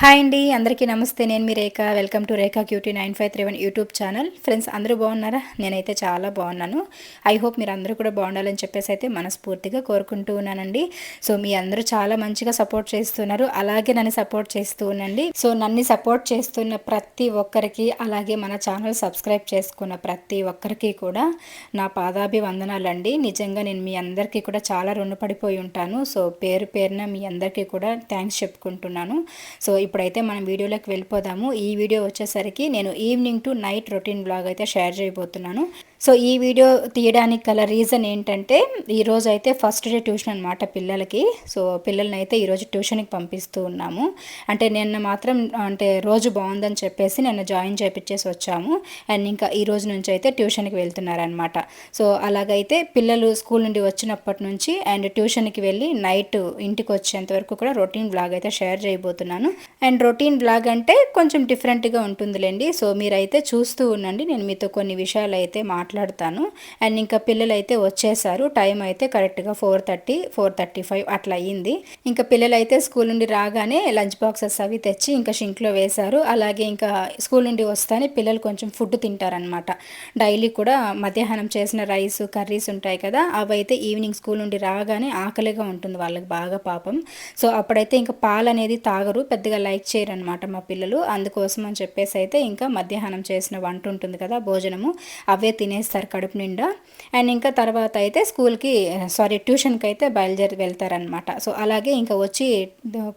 Hi అండి అందరికీ నమస్తే. నేను మీ Rekha. Welcome to Rekha cutie nine five three one YouTube channel friends అందరూ బాగున్నారా? నేనైతే చాలా బాగున్నాను. ఐ హోప్ మీరు అందరూ కూడా బాగుండాలని చెప్పేసి అయితే మనస్ఫూర్తిగా కోరుకుంటూ ఉన్నానండి. సో మీ అందరూ చాలా మంచిగా సపోర్ట్ చేస్తున్నారు. అలాగే నన్ను సపోర్ట్ చేస్తూ ఉండండి. సో నన్ను సపోర్ట్ చేస్తున్న ప్రతి ఒక్కరికి అలాగే మన ఛానల్ సబ్స్క్రైబ్ చేసుకున్న ప్రతి ఒక్కరికి కూడా నా పాదాభివందనాలండి. నిజంగా నేను మీ అందరికీ కూడా చాలా రుణపడిపోయి ఉంటాను. సో పేరు పేరున మీ అందరికీ కూడా థ్యాంక్స్ చెప్పుకుంటున్నాను. సో ఇప్పుడైతే మనం వీడియోలోకి వెళ్ళిపోదాము. ఈ వీడియో వచ్చేసరికి నేను evening to night routine blog అయితే షేర్ చేయబోతున్నాను. సో ఈ వీడియో తీయడానికి గల రీజన్ ఏంటంటే ఈరోజు అయితే ఫస్ట్ డే ట్యూషన్ అనమాట పిల్లలకి. సో పిల్లల్ని అయితే ఈరోజు ట్యూషన్కి పంపిస్తూ ఉన్నాము. అంటే నిన్న మాత్రం అంటే రోజు బాగుందని చెప్పేసి నిన్న జాయిన్ చేపించేసి వచ్చాము. అండ్ ఇంకా ఈ రోజు నుంచి అయితే ట్యూషన్కి వెళ్తున్నారనమాట సో అలాగైతే పిల్లలు స్కూల్ నుండి వచ్చినప్పటి నుంచి అండ్ ట్యూషన్కి వెళ్ళి నైట్ ఇంటికి వచ్చేంత వరకు కూడా రొటీన్ బ్లాగ్ అయితే షేర్ చేయబోతున్నాను. అండ్ రొటీన్ బ్లాగ్ అంటే కొంచెం డిఫరెంట్గా ఉంటుందిలేండి. సో మీరైతే చూస్తూ ఉండండి. నేను మీతో కొన్ని విషయాలు అయితే మాట్లాడతాను. అండ్ ఇంకా పిల్లలు అయితే వచ్చేసారు. టైం అయితే కరెక్ట్గా four thirty four thirty five అట్లా అయ్యింది. ఇంకా పిల్లలు అయితే స్కూల్ నుండి రాగానే లంచ్ బాక్సెస్ అవి తెచ్చి ఇంకా షింక్లో వేశారు. అలాగే ఇంకా స్కూల్ నుండి వస్తానే పిల్లలు కొంచెం ఫుడ్ తింటారనమాట డైలీ కూడా మధ్యాహ్నం చేసిన రైస్ కర్రీస్ ఉంటాయి కదా అవి అయితే ఈవినింగ్ స్కూల్ నుండి రాగానే ఆకలిగా ఉంటుంది వాళ్ళకి బాగా పాపం. సో అప్పుడైతే ఇంకా పాలు అనేది తాగరు. పెద్దగా లైక్ చేయరు అనమాట మా పిల్లలు. అందుకోసం అని చెప్పేసి అయితే ఇంకా మధ్యాహ్నం చేసిన వంట ఉంటుంది కదా భోజనము. అవే తినే తినేస్తారు కడుపు నిండా. అండ్ ఇంకా తర్వాత అయితే స్కూల్కి సారీ ట్యూషన్కి అయితే బయలుదేరి వెళ్తారనమాట సో అలాగే ఇంకా వచ్చి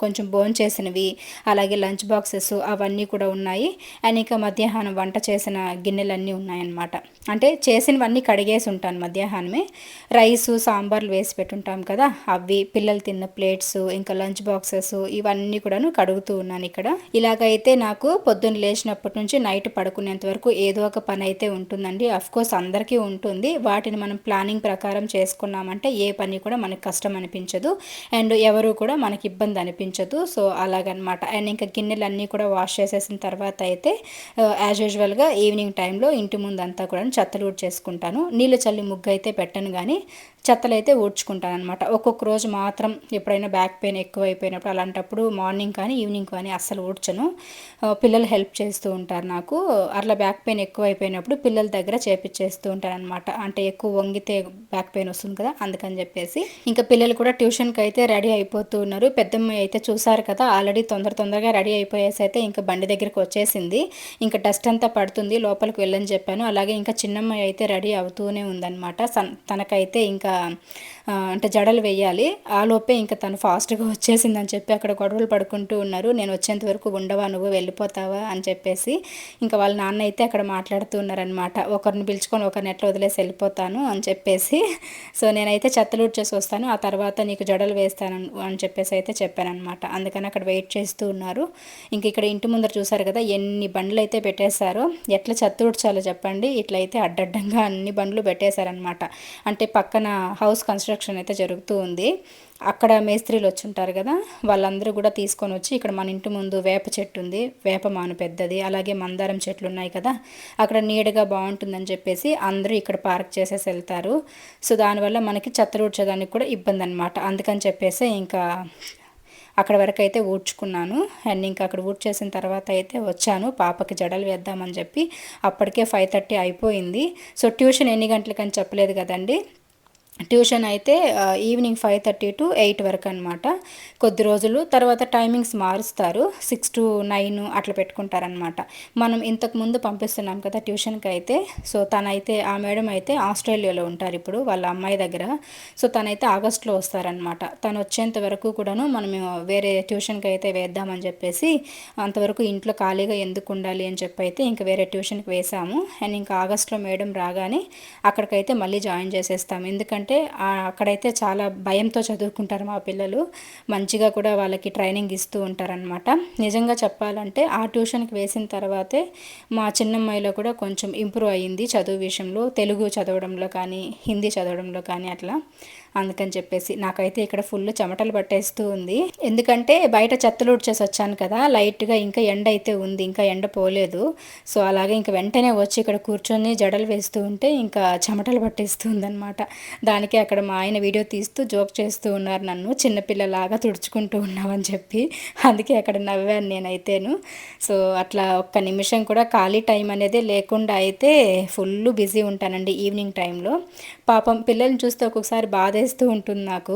కొంచెం బోన్ చేసినవి అలాగే లంచ్ బాక్సెస్ అవన్నీ కూడా ఉన్నాయి. అండ్ ఇంకా మధ్యాహ్నం వంట చేసిన గిన్నెలన్నీ ఉన్నాయన్నమాట. అంటే చేసినవన్నీ కడిగేసి ఉంటాను మధ్యాహ్నమే. రైస్ సాంబార్లు వేసి పెట్టుంటాం కదా అవి పిల్లలు తిన్న ప్లేట్స్ ఇంకా లంచ్ బాక్సెస్ ఇవన్నీ కూడాను కడుగుతూ ఉన్నాను ఇక్కడ. ఇలాగైతే నాకు పొద్దున్న లేచినప్పటి నుంచి నైట్ పడుకునేంత వరకు ఏదో ఒక పని అయితే ఉంటుందండి కోర్స్ అందరికీ ఉంటుంది. వాటిని మనం ప్లానింగ్ ప్రకారం చేసుకున్నామంటే ఏ పని కూడా మనకు కష్టం అనిపించదు. అండ్ ఎవరు కూడా మనకి ఇబ్బంది అనిపించదు. సో అలాగనమాట. అండ్ ఇంకా గిన్నెలన్నీ కూడా వాష్ చేసేసిన తర్వాత అయితే యాజ్ యూజువల్గా ఈవినింగ్ టైంలో ఇంటి ముందు అంతా కూడా చెత్తలు చేసుకుంటాను. నీళ్ళు చల్లి ముగ్గు అయితే పెట్టను కానీ చెత్తలు అయితే ఊడ్చుకుంటాను అనమాట ఒక్కొక్క రోజు మాత్రం ఎప్పుడైనా బ్యాక్ పెయిన్ ఎక్కువ అయిపోయినప్పుడు అలాంటప్పుడు మార్నింగ్ కానీ ఈవినింగ్ కానీ అస్సలు ఊడ్చను. పిల్లలు హెల్ప్ చేస్తూ ఉంటారు నాకు. అట్లా బ్యాక్ పెయిన్ ఎక్కువ అయిపోయినప్పుడు పిల్లల దగ్గర చేపించే ఉంటాను అనమాట అంటే ఎక్కువ వంగితే బ్యాక్ పెయిన్ వస్తుంది కదా అందుకని చెప్పేసి. ఇంకా పిల్లలు కూడా ట్యూషన్కి అయితే రెడీ అయిపోతూ ఉన్నారు. పెద్దమ్మ అయితే చూసారు కదా ఆల్రెడీ తొందర తొందరగా రెడీ అయిపోయేసి అయితే ఇంకా బండి దగ్గరికి వచ్చేసింది. ఇంకా డస్ట్ అంతా పడుతుంది లోపలికి వెళ్ళని చెప్పాను. అలాగే ఇంకా చిన్నమ్మాయి అయితే రెడీ అవుతూనే ఉందన్నమాట. తనకైతే ఇంకా అంటే జడలు వేయాలి. ఆ లోపే ఇంకా తను ఫాస్ట్గా వచ్చేసిందని చెప్పి అక్కడ గొడవలు పడుకుంటూ ఉన్నారు. నేను వచ్చేంత వరకు ఉండవా నువ్వు వెళ్ళిపోతావా అని చెప్పేసి. ఇంకా వాళ్ళ నాన్న అయితే అక్కడ మాట్లాడుతూ ఉన్నారనమాట ఒకరిని తెచ్చుకొని ఒక నెట్లో వదిలేసి వెళ్ళిపోతాను అని చెప్పేసి. సో నేనైతే చెత్తలు చేసి వస్తాను. ఆ తర్వాత నీకు జడలు వేస్తాను అని చెప్పేసి అయితే చెప్పానమాట అందుకని అక్కడ వెయిట్ చేస్తూ ఉన్నారు. ఇంక ఇక్కడ ఇంటి ముందర చూసారు కదా ఎన్ని బండ్లు అయితే పెట్టేశారో. ఎట్లా చెత్త ఊడ్చాలో చెప్పండి. ఇట్లయితే అడ్డడ్డంగా అన్ని బండ్లు పెట్టేశారనమాట అంటే పక్కన హౌస్ కన్స్ట్రక్షన్ అయితే జరుగుతూ ఉంది. అక్కడ మేస్త్రీలు వచ్చి ఉంటారు కదా వాళ్ళందరూ కూడా తీసుకొని వచ్చి ఇక్కడ మన ఇంటి ముందు వేప చెట్టు ఉంది వేప మాను పెద్దది అలాగే మందారం చెట్లు ఉన్నాయి కదా అక్కడ నీడగా బాగుంటుందని చెప్పేసి అందరూ ఇక్కడ పార్క్ చేసేసి వెళ్తారు. సో దానివల్ల మనకి చెత్త ఊడ్చేదానికి కూడా ఇబ్బంది అనమాట అందుకని చెప్పేసి ఇంకా అక్కడ వరకు అయితే ఊడ్చుకున్నాను. అండ్ ఇంకా అక్కడ ఊడ్చేసిన తర్వాత అయితే వచ్చాను. పాపకి జడలు వేద్దామని చెప్పి అప్పటికే ఫైవ్ థర్టీ అయిపోయింది. సో ట్యూషన్ ఎన్ని గంటలకని చెప్పలేదు కదండి. ట్యూషన్ అయితే evening five thirty to eight వరకు అనమాట కొద్ది రోజులు. తర్వాత టైమింగ్స్ మారుస్తారు. సిక్స్ టు నైన్ అట్లా పెట్టుకుంటారనమాట మనం ఇంతకు ముందు పంపిస్తున్నాం కదా ట్యూషన్కి అయితే. సో తనైతే ఆ మేడం అయితే ఆస్ట్రేలియాలో ఉంటారు ఇప్పుడు వాళ్ళ అమ్మాయి దగ్గర. సో తనైతే ఆగస్ట్లో వస్తారనమాట తను వచ్చేంత వరకు కూడాను మనం వేరే ట్యూషన్కి అయితే వేద్దామని చెప్పేసి అంతవరకు ఇంట్లో ఖాళీగా ఎందుకు ఉండాలి అని చెప్పి అయితే ఇంకా వేరే ట్యూషన్కి వేసాము. అండ్ ఇంకా ఆగస్ట్లో మేడం రాగానే అక్కడికైతే మళ్ళీ జాయిన్ చేసేస్తాము. ఎందుకంటే ఎందుకంటే అక్కడైతే చాలా భయంతో చదువుకుంటారు మా పిల్లలు. మంచిగా కూడా వాళ్ళకి ట్రైనింగ్ ఇస్తూ ఉంటారనమాట నిజంగా చెప్పాలంటే ఆ ట్యూషన్కి వేసిన తర్వాతే మా చిన్నమ్మాయిలో కూడా కొంచెం ఇంప్రూవ్ అయ్యింది చదువు విషయంలో. తెలుగు చదవడంలో కానీ హిందీ చదవడంలో కానీ అట్లా. అందుకని చెప్పేసి నాకైతే ఇక్కడ ఫుల్ చెమటలు పట్టేస్తూ ఉంది. ఎందుకంటే బయట చెత్తలు ఉడ్చేసి వచ్చాను కదా లైట్గా ఇంకా ఎండ అయితే ఉంది ఇంకా ఎండ పోలేదు. సో అలాగే ఇంకా వెంటనే వచ్చి ఇక్కడ కూర్చొని జడలు వేస్తూ ఉంటే ఇంకా చెమటలు పట్టేస్తుంది అనమాట దానికి అక్కడ మా ఆయన వీడియో తీస్తూ జోక్ చేస్తూ ఉన్నారు నన్ను చిన్నపిల్లలాగా తుడుచుకుంటూ ఉన్నామని చెప్పి. అందుకే అక్కడ నవ్వాను నేనైతేను. సో అట్లా ఒక్క నిమిషం కూడా ఖాళీ టైం అనేది లేకుండా అయితే ఫుల్ బిజీ ఉంటానండి ఈవినింగ్ టైంలో. పాపం పిల్లల్ని చూస్తే ఒక్కొక్కసారి బాధేస్తూ ఉంటుంది నాకు.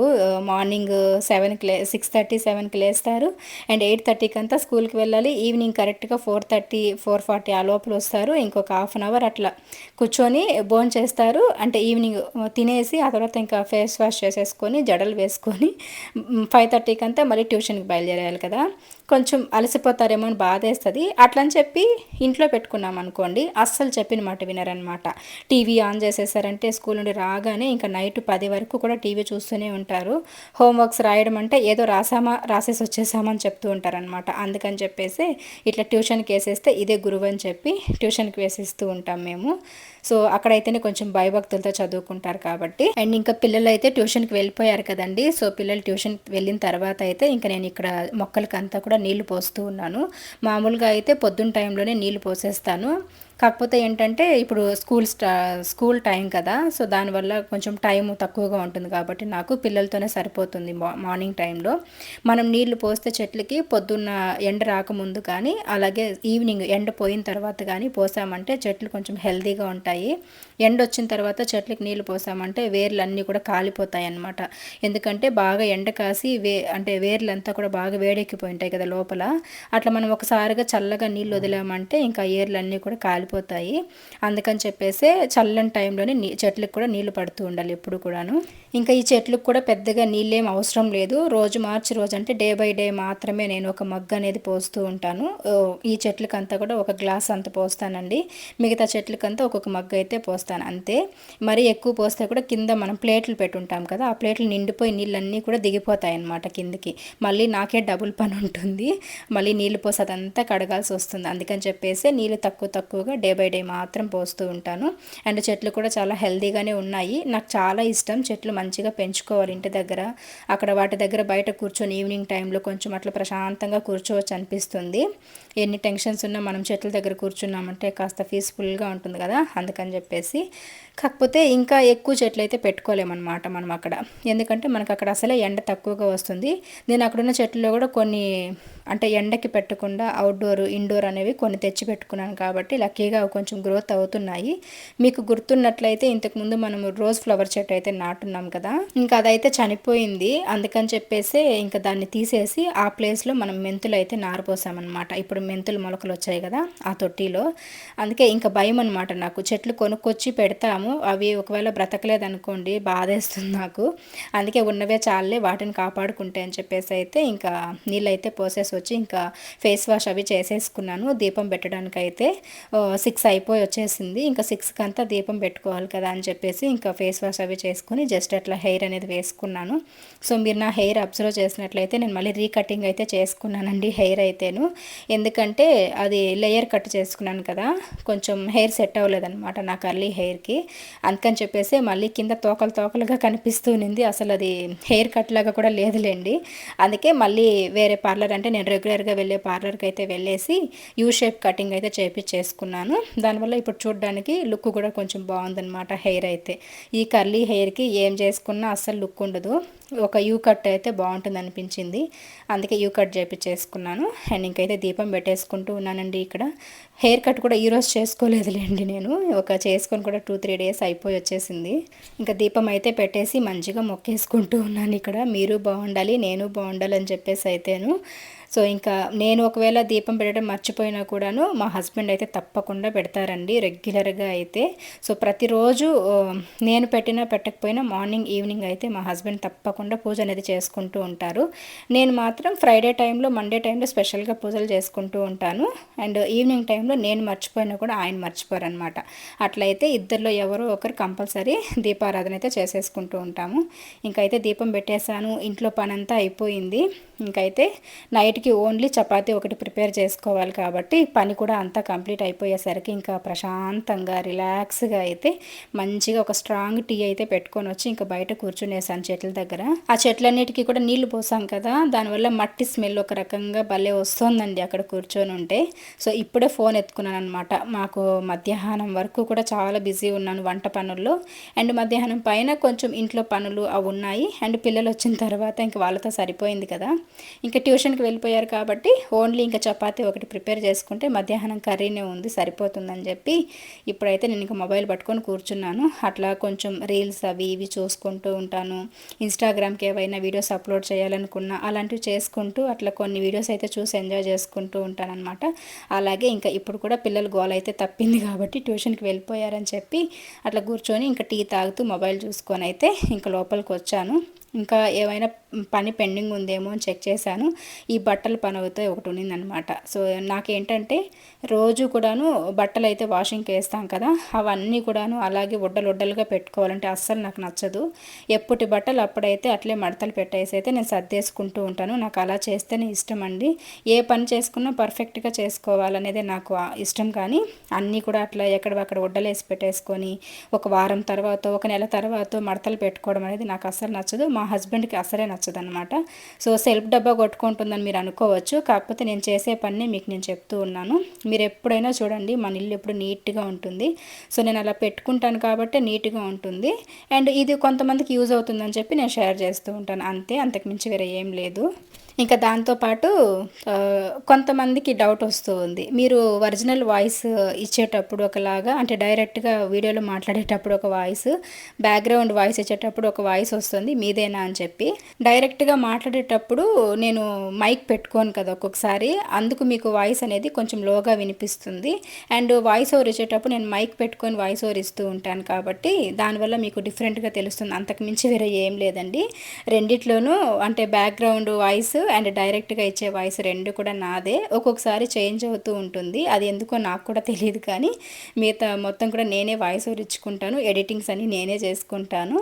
మార్నింగ్ సెవెన్కి లే సిక్స్ థర్టీ సెవెన్కి లేస్తారు. అండ్ ఎయిట్ థర్టీకి అంతా స్కూల్కి వెళ్ళాలి. ఈవినింగ్ కరెక్ట్గా ఫోర్ థర్టీ ఫోర్ ఫార్టీ ఆ లోపల వస్తారు. ఇంకొక హాఫ్ అన్ అవర్ అట్లా కూర్చొని భోజనం చేస్తారు. అంటే ఈవినింగ్ తినేసి ఆ తర్వాత ఇంకా ఫేస్ వాష్ చేసేసుకొని జడలు వేసుకొని ఫైవ్ థర్టీకి అంతా మళ్ళీ ట్యూషన్కి బయలుదేరాలి కదా. కొంచెం అలసిపోతారేమో అని బాధేస్తుంది. అట్లని చెప్పి ఇంట్లో పెట్టుకున్నాం అనుకోండి అస్సలు చెప్పిన మాట వినరనమాట టీవీ ఆన్ చేసేసారంటే స్కూల్ నుండి రాగానే ఇంకా నైట్ పది వరకు కూడా టీవీ చూస్తూనే ఉంటారు. హోంవర్క్స్ రాయడం అంటే ఏదో రాసామా రాసేసి వచ్చేసామని చెప్తూ ఉంటారనమాట అందుకని చెప్పేసి ఇట్లా ట్యూషన్కి వేసేస్తే ఇదే గురువు అని చెప్పి ట్యూషన్కి వేసిస్తూ ఉంటాం మేము. సో అక్కడైతేనే కొంచెం భయభక్తులతో చదువుకుంటారు కాబట్టి. అండ్ ఇంకా పిల్లలు అయితే ట్యూషన్కి వెళ్ళిపోయారు కదండి. సో పిల్లలు ట్యూషన్ వెళ్ళిన తర్వాత అయితే ఇంకా నేను ఇక్కడ మొక్కలకి అంతా కూడా నీళ్ళు పోస్తూ ఉన్నాను. మామూలుగా అయితే పొద్దున్న టైంలోనే నీళ్ళు పోసేస్తాను. కాకపోతే ఏంటంటే ఇప్పుడు స్కూల్ స్టా స్కూల్ టైం కదా సో దానివల్ల కొంచెం టైం తక్కువగా ఉంటుంది కాబట్టి నాకు పిల్లలతోనే సరిపోతుంది మార్నింగ్ టైంలో. మనం నీళ్ళు పోస్తే చెట్లకి పొద్దున్న ఎండ రాకముందు కానీ అలాగే ఈవినింగ్ ఎండ పోయిన తర్వాత కానీ పోసామంటే చెట్లు కొంచెం హెల్తీగా ఉంటాయి. ఎండ వచ్చిన తర్వాత చెట్లకి నీళ్ళు పోసామంటే వేర్లు అన్నీ కూడా కాలిపోతాయి అన్నమాట ఎందుకంటే బాగా ఎండ కాసి వే అంటే వేర్లంతా కూడా బాగా వేడెక్కిపోయి ఉంటాయి కదా లోపల. అట్లా మనం ఒకసారిగా చల్లగా నీళ్ళు వదిలామంటే ఇంకా ఏర్లు అన్నీ కూడా కాలి కాలిపోతాయి. అందుకని చెప్పేసి చల్లని టైంలోనే నీ చెట్లకు కూడా నీళ్ళు పడుతూ ఉండాలి ఎప్పుడు కూడాను. ఇంకా ఈ చెట్లకు కూడా పెద్దగా నీళ్ళేం అవసరం లేదు. రోజు మార్చి రోజు అంటే డే బై డే మాత్రమే నేను ఒక మగ్ అనేది పోస్తూ ఉంటాను. ఈ చెట్లకంతా కూడా ఒక గ్లాస్ అంత పోస్తానండి. మిగతా చెట్లకంతా ఒక్కొక్క మగ్గు అయితే పోస్తాను. అంతే. మరి ఎక్కువ పోస్తే కూడా కింద మనం ప్లేట్లు పెట్టుంటాం కదా ఆ ప్లేట్లు నిండిపోయి నీళ్ళన్నీ కూడా దిగిపోతాయి అన్నమాట కిందికి. మళ్ళీ నాకే డబుల్ పని ఉంటుంది మళ్ళీ నీళ్ళు పోసి అదంతా కడగాల్సి వస్తుంది. అందుకని చెప్పేసి నీళ్ళు తక్కువ తక్కువగా డే బై డే మాత్రం పోస్తూ ఉంటాను. అండ్ చెట్లు కూడా చాలా హెల్దీగానే ఉన్నాయి. నాకు చాలా ఇష్టం చెట్లు మంచిగా పెంచుకోవాలి ఇంటి దగ్గర. అక్కడ వాటి దగ్గర బయట కూర్చొని ఈవినింగ్ టైంలో కొంచెం అట్లా ప్రశాంతంగా కూర్చోవచ్చు అనిపిస్తుంది. ఎన్ని టెన్షన్స్ ఉన్నా మనం చెట్ల దగ్గర కూర్చున్నామంటే కాస్త పీస్ఫుల్గా ఉంటుంది కదా అందుకని చెప్పేసి కాకపోతే ఇంకా ఎక్కువ చెట్లు అయితే పెట్టుకోలేమన్నమాట మనం అక్కడ. ఎందుకంటే మనకు అక్కడ అసలే ఎండ తక్కువగా వస్తుంది. నేను అక్కడున్న చెట్లలో కూడా కొన్ని అంటే ఎండకి పెట్టకుండా అవుట్డోర్ ఇండోర్ అనేవి కొన్ని తెచ్చి పెట్టుకున్నాను కాబట్టి లక్కీగా కొంచెం గ్రోత్ అవుతున్నాయి. మీకు గుర్తున్నట్లయితే ఇంతకుముందు మనం రోజ్ ఫ్లవర్ చెట్టు అయితే నాటున్నాం కదా. ఇంకా అదైతే చనిపోయింది. అందుకని చెప్పేసి ఇంకా దాన్ని తీసేసి ఆ ప్లేస్లో మనం మెంతులు అయితే నారిపోసామన్నమాట ఇప్పుడు మెంతులు మొలకలు వచ్చాయి కదా ఆ తొట్టిలో. అందుకే ఇంకా భయం అనమాట నాకు. చెట్లు కొనుక్కొచ్చి పెడతాము. అవి ఒకవేళ బ్రతకలేదు అనుకోండి బాధేస్తుంది నాకు. అందుకే ఉన్నవే చాలే వాటిని కాపాడుకుంటే అని చెప్పేసి అయితే ఇంకా నీళ్ళు అయితే పోసేసి వచ్చి ఇంకా ఫేస్ వాష్ అవి చేసేసుకున్నాను. దీపం పెట్టడానికి అయితే సిక్స్ అయిపోయి వచ్చేసింది. ఇంకా సిక్స్కి అంతా దీపం పెట్టుకోవాలి కదా అని చెప్పేసి ఇంకా ఫేస్ వాష్ అవి చేసుకుని జస్ట్ అట్లా హెయిర్ అనేది వేసుకున్నాను. సో మీరు నా హెయిర్ అబ్జర్వ్ చేసినట్లయితే నేను మళ్ళీ రీకటింగ్ అయితే చేసుకున్నానండి హెయిర్ అయితేను. ఎందుకంటే అది లేయర్ కట్ చేసుకున్నాను కదా కొంచెం హెయిర్ సెట్ అవ్వలేదన్నమాట నా కర్లీ హెయిర్కి. అందుకని చెప్పేసి మళ్ళీ కింద తోకలు తోకలుగా కనిపిస్తుంది అసలు అది హెయిర్ కట్ లాగా కూడా లేదులేండి. అందుకే మళ్ళీ వేరే పార్లర్ అంటే నేను రెగ్యులర్గా వెళ్ళే పార్లర్కి అయితే వెళ్ళేసి యూ షేప్ కటింగ్ అయితే చేపించేసుకున్నాను దానివల్ల ఇప్పుడు చూడడానికి లుక్ కూడా కొంచెం బాగుందనమాట హెయిర్ అయితే. ఈ కర్లీ హెయిర్కి ఏం చేసుకున్నా అస్సలు లుక్ ఉండదు. ఒక యూ కట్ అయితే బాగుంటుంది అనిపించింది. అందుకే యూ కట్ చేపించేసుకున్నాను. అండ్ ఇంకైతే దీపం పెట్టేసుకుంటూ ఉన్నానండి ఇక్కడ. హెయిర్ కట్ కూడా ఈరోజు చేసుకోలేదులేండి నేను. ఒక చేసుకొని కూడా టూ త్రీ డేస్ అయిపోయి వచ్చేసింది. ఇంకా దీపం అయితే పెట్టేసి మంచిగా మొక్కేసుకుంటూ ఉన్నాను ఇక్కడ. మీరు బాగుండాలి నేను బాగుండాలి అని చెప్పేసి అయితేను. సో ఇంకా నేను ఒకవేళ దీపం పెట్టడం మర్చిపోయినా కూడాను మా హస్బెండ్ అయితే తప్పకుండా పెడతారండి రెగ్యులర్గా అయితే. సో ప్రతిరోజు నేను పెట్టినా పెట్టకపోయినా మార్నింగ్ ఈవినింగ్ అయితే మా హస్బెండ్ తప్పకుండా పూజ అనేది చేసుకుంటూ ఉంటారు. నేను మాత్రం ఫ్రైడే టైంలో మండే టైంలో స్పెషల్గా పూజలు చేసుకుంటూ ఉంటాను. అండ్ ఈవినింగ్ టైంలో నేను మర్చిపోయినా కూడా ఆయన మర్చిపోరు అనమాట అట్లయితే ఇద్దరిలో ఎవరో ఒకరు కంపల్సరీ దీపారాధన అయితే చేసేసుకుంటూ ఉంటాము. ఇంకైతే దీపం పెట్టేశాను ఇంట్లో పని అంతా అయిపోయింది. ఇంకైతే నైట్కి నైట్కి ఓన్లీ చపాతీ ఒకటి ప్రిపేర్ చేసుకోవాలి కాబట్టి పని కూడా అంతా కంప్లీట్ అయిపోయేసరికి ఇంకా ప్రశాంతంగా రిలాక్స్గా అయితే మంచిగా ఒక స్ట్రాంగ్ టీ అయితే పెట్టుకొని వచ్చి ఇంకా బయట కూర్చునేసాను చెట్ల దగ్గర. ఆ చెట్లన్నిటికీ కూడా నీళ్ళు పోసాం కదా దానివల్ల మట్టి స్మెల్ ఒక రకంగా భలే వస్తుందండి అక్కడ కూర్చొని ఉంటే. సో ఇప్పుడే ఫోన్ ఎత్తుకున్నాను అనమాట మాకు మధ్యాహ్నం వరకు కూడా చాలా బిజీ ఉన్నాను వంట పనుల్లో. అండ్ మధ్యాహ్నం పైన కొంచెం ఇంట్లో పనులు అవి ఉన్నాయి. అండ్ పిల్లలు వచ్చిన తర్వాత ఇంక వాళ్ళతో సరిపోయింది కదా. ఇంకా ట్యూషన్కి వెళ్ళిపోయారు కాబట్టి ఓన్లీ ఇంకా చపాతీ ఒకటి ప్రిపేర్ చేసుకుంటే మధ్యాహ్నం కర్రీనే ఉంది సరిపోతుందని చెప్పి ఇప్పుడైతే నేను ఇంకా మొబైల్ పట్టుకొని కూర్చున్నాను. అట్లా కొంచెం రీల్స్ అవి ఇవి చూసుకుంటూ ఉంటాను. ఇన్స్టాగ్రామ్కి ఏవైనా వీడియోస్ అప్లోడ్ చేయాలనుకున్నా అలాంటివి చేసుకుంటూ అట్లా కొన్ని వీడియోస్ అయితే చూసి ఎంజాయ్ చేసుకుంటూ ఉంటానన్నమాట. అలాగే ఇంకా ఇప్పుడు కూడా పిల్లలు గోల్ అయితే తప్పింది కాబట్టి ట్యూషన్కి వెళ్ళిపోయారని చెప్పి అట్లా కూర్చొని ఇంకా టీ తాగుతూ మొబైల్ చూసుకొని అయితే ఇంకా లోపలికి వచ్చాను. ఇంకా ఏమైనా పని పెండింగ్ ఉందేమో అని చెక్ చేశాను. ఈ బట్టల పని అయితే ఒకటి ఉన్నిందనమాట. సో నాకేంటంటే రోజు కూడాను బట్టలు అయితే వాషింగ్కి వేస్తాం కదా అవన్నీ కూడాను అలాగే ఉడ్డలు ఉడ్డలుగా పెట్టుకోవాలంటే అస్సలు నాకు నచ్చదు. ఎప్పటి బట్టలు అప్పుడైతే అట్లే మడతలు పెట్టేసి అయితే నేను సర్దేసుకుంటూ ఉంటాను. నాకు అలా చేస్తేనే ఇష్టం అండి. ఏ పని చేసుకున్నా పర్ఫెక్ట్గా చేసుకోవాలనేదే నాకు ఇష్టం కానీ అన్నీ కూడా అట్లా ఎక్కడక్కడ ఉడ్డలేసి పెట్టేసుకొని ఒక వారం తర్వాత ఒక నెల తర్వాత మడతలు పెట్టుకోవడం అనేది నాకు అస్సలు నచ్చదు. మా హస్బెండ్కి అసలే నచ్చదు అనమాట సో సెల్ఫ్ డబ్బా కొట్టుకుంటుందని మీరు అనుకోవచ్చు. కాకపోతే నేను చేసే పని మీకు నేను చెప్తూ ఉన్నాను. మీరు ఎప్పుడైనా చూడండి మన ఇల్లు ఎప్పుడు నీట్గా ఉంటుంది. సో నేను అలా పెట్టుకుంటాను కాబట్టి నీట్గా ఉంటుంది. అండ్ ఇది కొంతమందికి యూజ్ అవుతుందని చెప్పి నేను షేర్ చేస్తూ ఉంటాను. అంతే అంతకుమించి వేరే ఏం లేదు. ఇంకా దాంతోపాటు కొంతమందికి డౌట్ వస్తూ ఉంది. మీరు ఒరిజినల్ వాయిస్ ఇచ్చేటప్పుడు ఒకలాగా అంటే డైరెక్ట్గా వీడియోలో మాట్లాడేటప్పుడు ఒక వాయిస్ బ్యాక్గ్రౌండ్ వాయిస్ ఇచ్చేటప్పుడు ఒక వాయిస్ వస్తుంది మీదేనా అని చెప్పి. డైరెక్ట్గా మాట్లాడేటప్పుడు నేను మైక్ పెట్టుకోను కదా ఒక్కొక్కసారి అందుకు మీకు వాయిస్ అనేది కొంచెం లోగా వినిపిస్తుంది. అండ్ వాయిస్ ఓవర్ ఇచ్చేటప్పుడు నేను మైక్ పెట్టుకొని వాయిస్ ఓవర్ ఇస్తూ ఉంటాను కాబట్టి దానివల్ల మీకు డిఫరెంట్గా తెలుస్తుంది. అంతకు మించి వేరే ఏం లేదండి. రెండిట్లోనూ అంటే బ్యాక్గ్రౌండ్ వాయిస్ అండ్ డైరెక్ట్గా ఇచ్చే వాయిస్ రెండు కూడా నాదే. ఒక్కొక్కసారి చేంజ్ అవుతూ ఉంటుంది. అది ఎందుకో నాకు కూడా తెలియదు కానీ మిగతా మొత్తం కూడా నేనే వాయిస్ ఓవర్ ఇచ్చుకుంటాను. ఎడిటింగ్స్ అన్ని నేనే చేసుకుంటాను.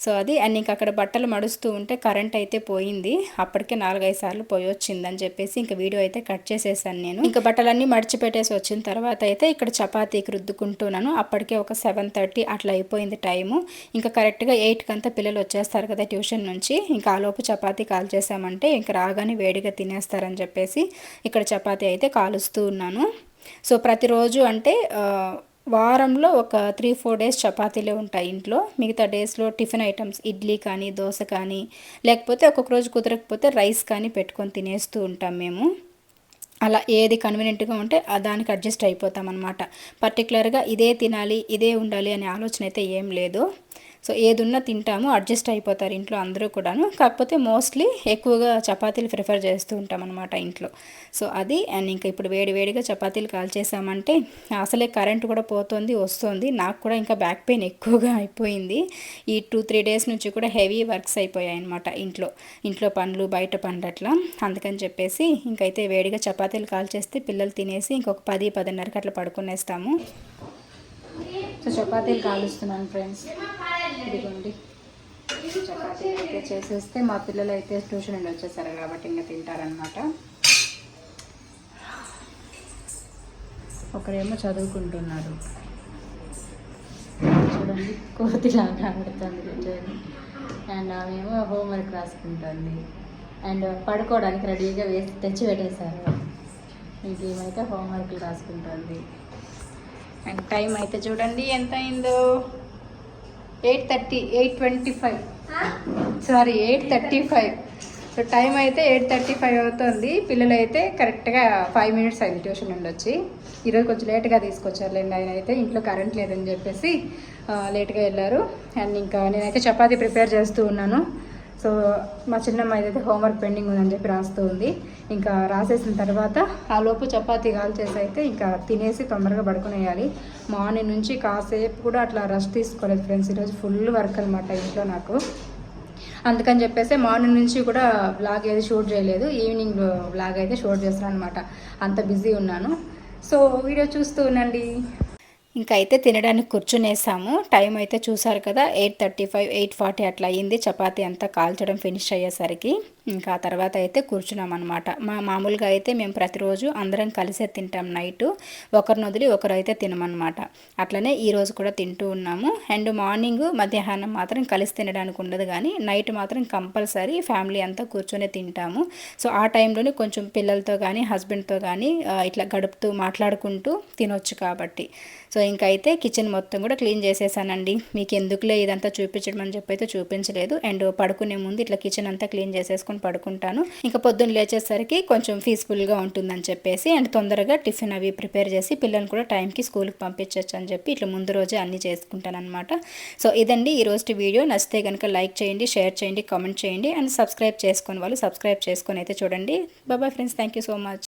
సో అది. అండ్ ఇంక అక్కడ బట్టలు మడుస్తూ ఉంటే కరెంట్ అయితే పోయింది. అప్పటికే నాలుగైదు సార్లు పోయి వచ్చిందని చెప్పేసి ఇంకా వీడియో అయితే కట్ చేసేసాను నేను. ఇంకా బట్టలన్నీ మడిచిపెట్టేసి వచ్చిన తర్వాత అయితే ఇక్కడ చపాతీకి రుద్దుకుంటున్నాను. అప్పటికే ఒక సెవెన్ థర్టీ అట్లా అయిపోయింది టైము. ఇంకా కరెక్ట్గా ఎయిట్కి అంతా పిల్లలు వచ్చేస్తారు కదా ట్యూషన్ నుంచి. ఇంకా ఆలోపు చపాతీ కాల్ చేసామంటే ఇంకా రాగానే వేడిగా తినేస్తారని చెప్పేసి ఇక్కడ చపాతి అయితే కాలుస్తూ ఉన్నాను. సో ప్రతిరోజు అంటే వారంలో ఒక త్రీ ఫోర్ డేస్ చపాతీలే ఉంటాయి ఇంట్లో. మిగతా డేస్లో టిఫిన్ ఐటమ్స్ ఇడ్లీ కానీ దోశ కానీ లేకపోతే ఒక్కొక్క రోజు కుదరకపోతే రైస్ కానీ పెట్టుకొని తినేస్తూ ఉంటాం మేము. అలా ఏది కన్వీనియంట్గా ఉంటే దానికి అడ్జస్ట్ అయిపోతాం అనమాట పర్టికులర్గా ఇదే తినాలి ఇదే ఉండాలి అనే ఆలోచన అయితే ఏం లేదు. సో ఏదున్నా తింటాము అడ్జస్ట్ అయిపోతారు ఇంట్లో అందరూ కూడాను. కాకపోతే మోస్ట్లీ ఎక్కువగా చపాతీలు ప్రిఫర్ చేస్తూ ఉంటాం అనమాట ఇంట్లో. సో అది అండ్ ఇంకా ఇప్పుడు వేడి వేడిగా చపాతీలు కాల్ చేసామంటే అసలే కరెంట్ కూడా పోతుంది వస్తుంది. నాకు కూడా ఇంకా బ్యాక్ పెయిన్ ఎక్కువగా అయిపోయింది. ఈ టూ త్రీ డేస్ నుంచి కూడా హెవీ వర్క్స్ అయిపోయాయి అనమాట ఇంట్లో. ఇంట్లో పనులు బయట పనులు అట్లా అందుకని చెప్పేసి ఇంకైతే వేడిగా చపాతీలు కాల్చేస్తే పిల్లలు తినేసి ఇంకొక పది పదిన్నరకి అట్లా పడుకునేస్తాము. సో చపాతీలు కాలుస్తున్నాను ఫ్రెండ్స్. ఇదిగోండి. చపాతీ అయితే చేసేస్తే మా పిల్లలు అయితే ట్యూషన్ నుండి వచ్చేసారు కాబట్టి ఇంకా తింటారనమాట ఒకరేమో చదువుకుంటున్నారు. చూడండి కోతిలాగా ఆడుతుంది అండ్ ఆమెమో హోంవర్క్ రాసుకుంటుంది. అండ్ పడుకోవడానికి రెడీగా వేసి తెచ్చి పెట్టేశారు. ఏమైతే హోంవర్క్లు రాసుకుంటుంది. అండ్ టైం అయితే చూడండి ఎంత అయిందో. Eight thirty eight twenty five. Sorry eight thirty five. So time అయితే ఎయిట్ థర్టీ ఫైవ్ అవుతుంది. పిల్లలు అయితే కరెక్ట్గా ఫైవ్ మినిట్స్ అయింది ట్యూషన్ నుండి వచ్చి ఈరోజు కొంచెం లేట్గా తీసుకొచ్చారులేండి. ఆయన అయితే ఇంట్లో కరెంట్ లేదని చెప్పేసి లేట్గా వెళ్ళారు. అండ్ ఇంకా నేనైతే చపాతీ ప్రిపేర్ చేస్తూ ఉన్నాను. సో మా చిన్నమ్మ అయితే హోంవర్క్ పెండింగ్ ఉందని చెప్పి రాస్తూ ఉంది ఇంకా రాసేసిన తర్వాత ఆ లోపు చపాతీ కాల్చేసి అయితే ఇంకా తినేసి తొందరగా పడుకునేయాలి. మార్నింగ్ నుంచి కాసేపు కూడా అట్లా రెస్ట్ తీసుకోలేదు ఫ్రెండ్స్ ఈరోజు ఫుల్ వర్క్ అనమాట ఇంట్లో నాకు. అందుకని చెప్పేసి మార్నింగ్ నుంచి కూడా బ్లాగ్ ఏది షూట్ చేయలేదు ఈవినింగ్ బ్లాగ్ అయితే షూట్ చేస్తాను అనమాట అంత బిజీ ఉన్నాను. సో వీడియో చూస్తూ ఉండండి. ఇంకా అయితే తినడానికి కూర్చునేసాము. టైం అయితే చూసారు కదా eight thirty five eight forty అట్లా అయ్యింది. చపాతీ అంతా కాల్చడం ఫినిష్ అయ్యేసరికి. ఇంకా ఆ తర్వాత అయితే కూర్చున్నాం అనమాట మా మామూలుగా అయితే మేము ప్రతిరోజు అందరం కలిసే తింటాం నైట్. ఒకరిని వదిలి ఒకరు అయితే తినమన్నమాట. అట్లనే ఈరోజు కూడా తింటూ ఉన్నాము. అండ్ మార్నింగ్ మధ్యాహ్నం మాత్రం కలిసి తినడానికి ఉండదు కానీ నైట్ మాత్రం కంపల్సరీ ఫ్యామిలీ అంతా కూర్చొని తింటాము. సో ఆ టైంలోనే కొంచెం పిల్లలతో కానీ హస్బెండ్తో కానీ ఇట్లా గడుపుతూ మాట్లాడుకుంటూ తినొచ్చు కాబట్టి. సో ఇంకైతే కిచెన్ మొత్తం కూడా క్లీన్ చేసేసానండి. మీకు ఎందుకులే ఇదంతా చూపించడం అని చెప్పి అయితే చూపించలేదు. అండ్ పడుకునే ముందు ఇట్లా కిచెన్ అంతా క్లీన్ చేసేసుకొని పడుకుంటాను. ఇంకా పొద్దున్న లేచేసరికి కొంచెం పీస్ఫుల్గా ఉంటుందని చెప్పేసి అండ్ తొందరగా టిఫిన్ అవి ప్రిపేర్ చేసి పిల్లల్ని కూడా టైంకి స్కూల్కి పంపించవచ్చు అని చెప్పి ఇట్లా ముందు రోజే అన్నీ చేసుకుంటాను అనమాట సో ఇదండి ఈ రోజు వీడియో. నచ్చితే కనుక లైక్ చేయండి షేర్ చేయండి కామెంట్ చేయండి అండ్ సబ్స్క్రైబ్ చేసుకొని వాళ్ళు సబ్స్క్రైబ్ చేసుకొని అయితే చూడండి. బాబాయ్ ఫ్రెండ్స్ థ్యాంక్ సో మచ్